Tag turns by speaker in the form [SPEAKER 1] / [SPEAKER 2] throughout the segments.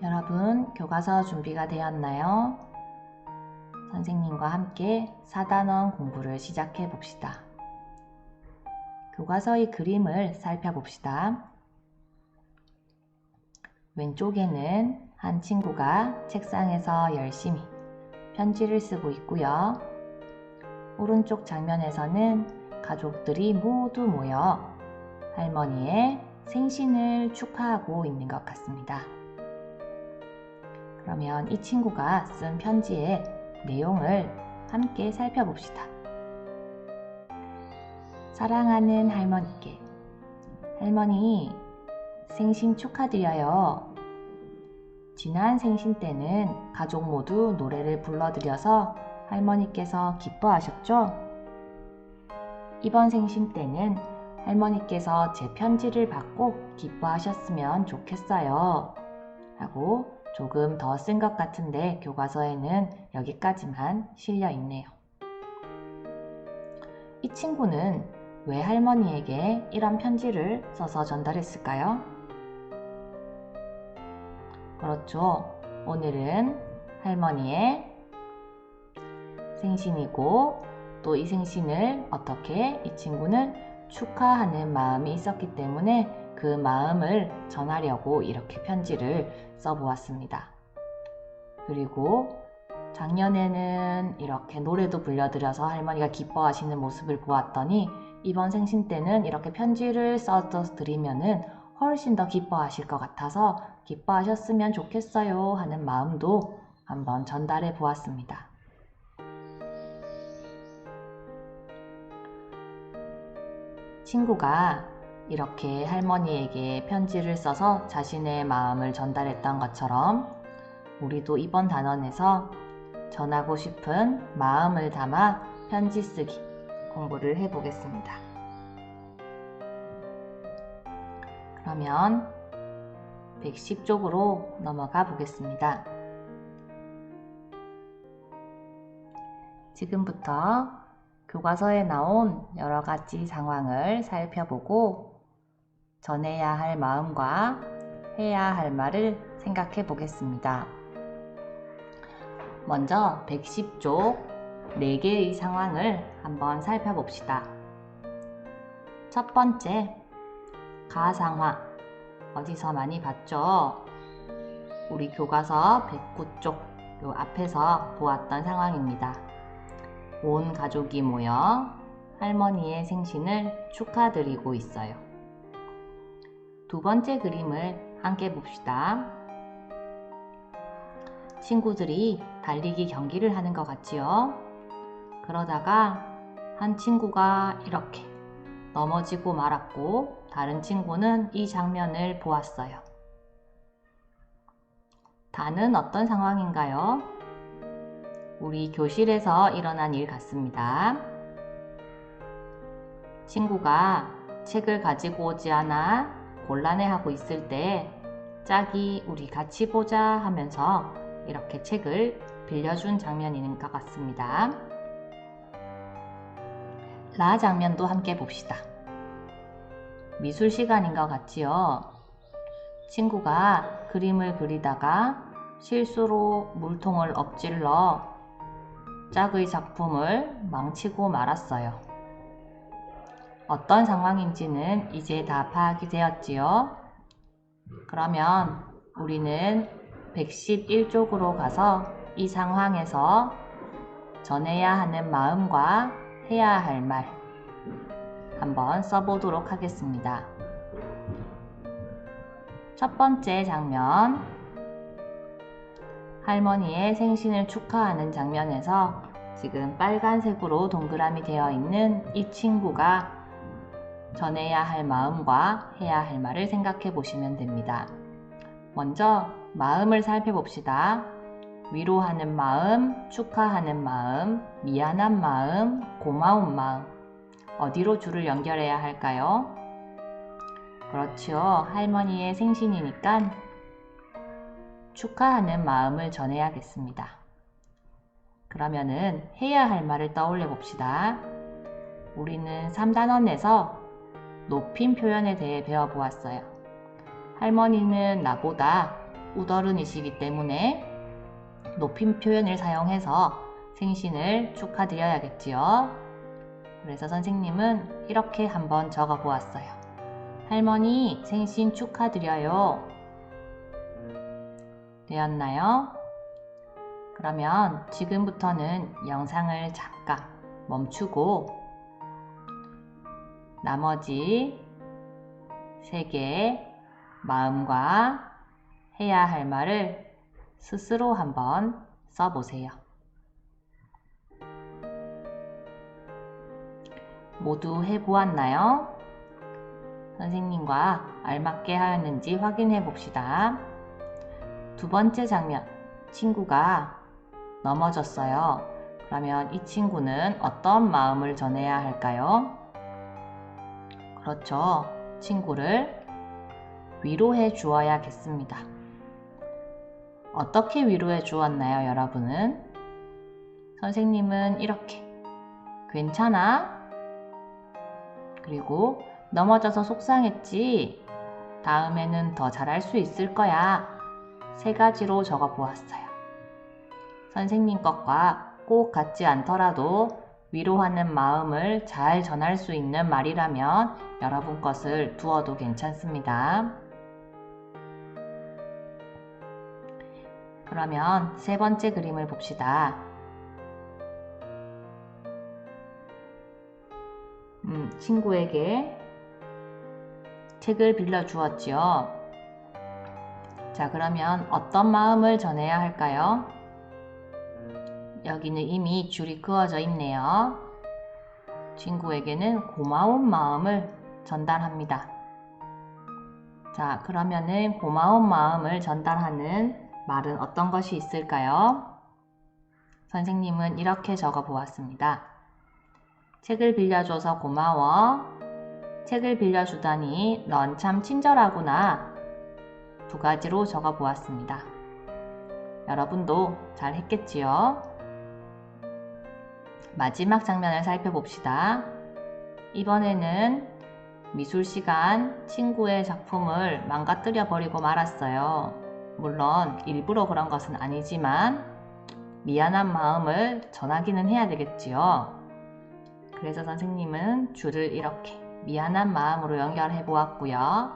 [SPEAKER 1] 여러분, 교과서 준비가 되었나요? 선생님과 함께 사단원 공부를 시작해 봅시다. 교과서의 그림을 살펴봅시다. 왼쪽에는 한 친구가 책상에서 열심히 편지를 쓰고 있고요. 오른쪽 장면에서는 가족들이 모두 모여 할머니의 생신을 축하하고 있는 것 같습니다. 그러면 이 친구가 쓴 편지의 내용을 함께 살펴봅시다. 사랑하는 할머니께 할머니 생신 축하드려요. 지난 생신 때는 가족 모두 노래를 불러드려서 할머니께서 기뻐하셨죠? 이번 생신 때는 할머니께서 제 편지를 받고 기뻐하셨으면 좋겠어요. 하고 조금 더 쓴 것 같은데 교과서에는 여기까지만 실려 있네요. 이 친구는 왜 할머니에게 이런 편지를 써서 전달했을까요? 그렇죠. 오늘은 할머니의 생신이고 또 이 생신을 어떻게 이 친구는 축하하는 마음이 있었기 때문에 그 마음을 전하려고 이렇게 편지를 써보았습니다. 그리고 작년에는 이렇게 노래도 불려드려서 할머니가 기뻐하시는 모습을 보았더니 이번 생신 때는 이렇게 편지를 써서 드리면은 훨씬 더 기뻐하실 것 같아서 기뻐하셨으면 좋겠어요 하는 마음도 한번 전달해 보았습니다. 친구가 이렇게 할머니에게 편지를 써서 자신의 마음을 전달했던 것처럼 우리도 이번 단원에서 전하고 싶은 마음을 담아 편지 쓰기 공부를 해보겠습니다. 그러면 110쪽으로 넘어가 보겠습니다. 지금부터 교과서에 나온 여러 가지 상황을 살펴보고 전해야 할 마음과 해야 할 말을 생각해 보겠습니다. 먼저 110쪽 4개의 상황을 한번 살펴봅시다. 첫 번째, 가상화. 어디서 많이 봤죠? 우리 교과서 109쪽 요 앞에서 보았던 상황입니다. 온 가족이 모여 할머니의 생신을 축하드리고 있어요. 두 번째 그림을 함께 봅시다. 친구들이 달리기 경기를 하는 것 같지요? 그러다가 한 친구가 이렇게 넘어지고 말았고 다른 친구는 이 장면을 보았어요. 다는 어떤 상황인가요? 우리 교실에서 일어난 일 같습니다. 친구가 책을 가지고 오지 않아 곤란해하고 있을 때 짝이 우리 같이 보자 하면서 이렇게 책을 빌려준 장면인 것 같습니다. 라 장면도 함께 봅시다. 미술 시간인 것 같지요? 친구가 그림을 그리다가 실수로 물통을 엎질러 짝의 작품을 망치고 말았어요. 어떤 상황인지는 이제 다 파악이 되었지요? 그러면 우리는 111쪽으로 가서 이 상황에서 전해야 하는 마음과 해야 할 말 한번 써보도록 하겠습니다. 첫 번째 장면 할머니의 생신을 축하하는 장면에서 지금 빨간색으로 동그라미 되어 있는 이 친구가 전해야 할 마음과 해야 할 말을 생각해 보시면 됩니다. 먼저 마음을 살펴봅시다. 위로하는 마음, 축하하는 마음, 미안한 마음, 고마운 마음. 어디로 줄을 연결해야 할까요? 그렇죠. 할머니의 생신이니까 축하하는 마음을 전해야겠습니다. 그러면은 해야 할 말을 떠올려 봅시다. 우리는 3단원에서 높임 표현에 대해 배워보았어요. 할머니는 나보다 우더른이시기 때문에 높임 표현을 사용해서 생신을 축하드려야겠지요. 그래서 선생님은 이렇게 한번 적어 보았어요. 할머니 생신 축하드려요. 되었나요? 그러면 지금부터는 영상을 잠깐 멈추고 나머지 세 개의 마음과 해야 할 말을 스스로 한번 써보세요. 모두 해보았나요? 선생님과 알맞게 하였는지 확인해 봅시다. 두 번째 장면, 친구가 넘어졌어요. 그러면 이 친구는 어떤 마음을 전해야 할까요? 그렇죠. 친구를 위로해 주어야겠습니다. 어떻게 위로해 주었나요, 여러분은? 선생님은 이렇게. 괜찮아? 그리고 넘어져서 속상했지? 다음에는 더 잘할 수 있을 거야. 세 가지로 적어 보았어요. 선생님 것과 꼭 같지 않더라도 위로하는 마음을 잘 전할 수 있는 말이라면 여러분 것을 두어도 괜찮습니다. 그러면 세 번째 그림을 봅시다. 음, 친구에게 책을 빌려 주었지요. 자, 그러면 어떤 마음을 전해야 할까요? 여기는 이미 줄이 그어져 있네요. 친구에게는 고마운 마음을 전달합니다. 자, 그러면은 고마운 마음을 전달하는 말은 어떤 것이 있을까요? 선생님은 이렇게 적어 보았습니다. 책을 빌려줘서 고마워. 책을 빌려주다니 넌 참 친절하구나. 두 가지로 적어 보았습니다. 여러분도 잘 했겠지요? 마지막 장면을 살펴봅시다. 이번에는 미술 시간 친구의 작품을 망가뜨려 버리고 말았어요. 물론 일부러 그런 것은 아니지만 미안한 마음을 전하기는 해야 되겠지요. 그래서 선생님은 줄을 이렇게 미안한 마음으로 연결해 보았고요.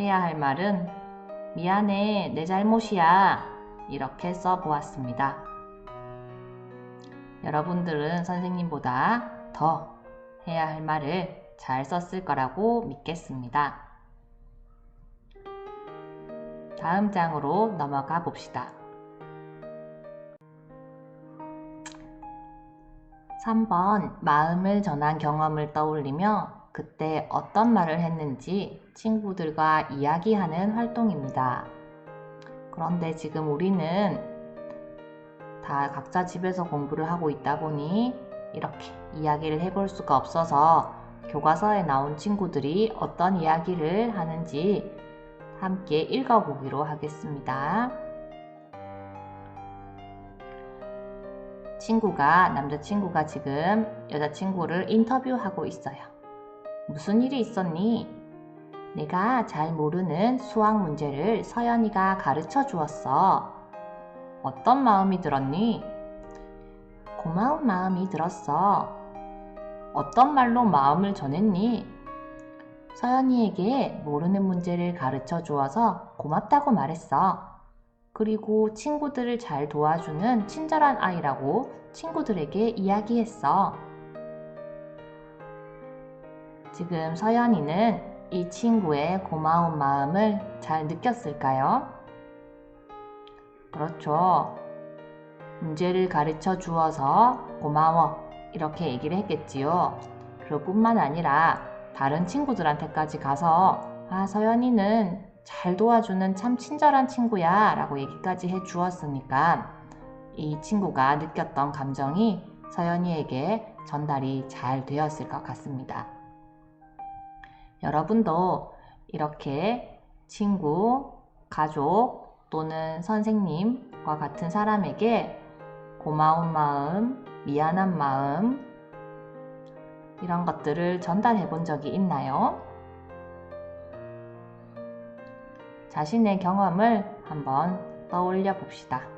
[SPEAKER 1] 해야 할 말은 미안해, 내 잘못이야. 이렇게 써 보았습니다. 여러분들은 선생님보다 더 해야 할 말을 잘 썼을 거라고 믿겠습니다. 다음 장으로 넘어가 봅시다. 3번 마음을 전한 경험을 떠올리며 그때 어떤 말을 했는지 친구들과 이야기하는 활동입니다. 그런데 지금 우리는 다 각자 집에서 공부를 하고 있다 보니 이렇게 이야기를 해볼 수가 없어서 교과서에 나온 친구들이 어떤 이야기를 하는지 함께 읽어보기로 하겠습니다. 친구가, 남자친구가 지금 여자친구를 인터뷰하고 있어요. 무슨 일이 있었니? 내가 잘 모르는 수학 문제를 서연이가 가르쳐 주었어. 어떤 마음이 들었니? 고마운 마음이 들었어. 어떤 말로 마음을 전했니? 서연이에게 모르는 문제를 가르쳐 주어서 고맙다고 말했어. 그리고 친구들을 잘 도와주는 친절한 아이라고 친구들에게 이야기했어. 지금 서연이는 이 친구의 고마운 마음을 잘 느꼈을까요? 그렇죠. 문제를 가르쳐 주어서 고마워. 이렇게 얘기를 했겠지요. 그뿐만 아니라 다른 친구들한테까지 가서 아, 서연이는 잘 도와주는 참 친절한 친구야 라고 얘기까지 해 주었으니까 이 친구가 느꼈던 감정이 서연이에게 전달이 잘 되었을 것 같습니다. 여러분도 이렇게 친구, 가족 또는 선생님과 같은 사람에게 고마운 마음, 미안한 마음, 이런 것들을 전달해 본 적이 있나요? 자신의 경험을 한번 떠올려 봅시다.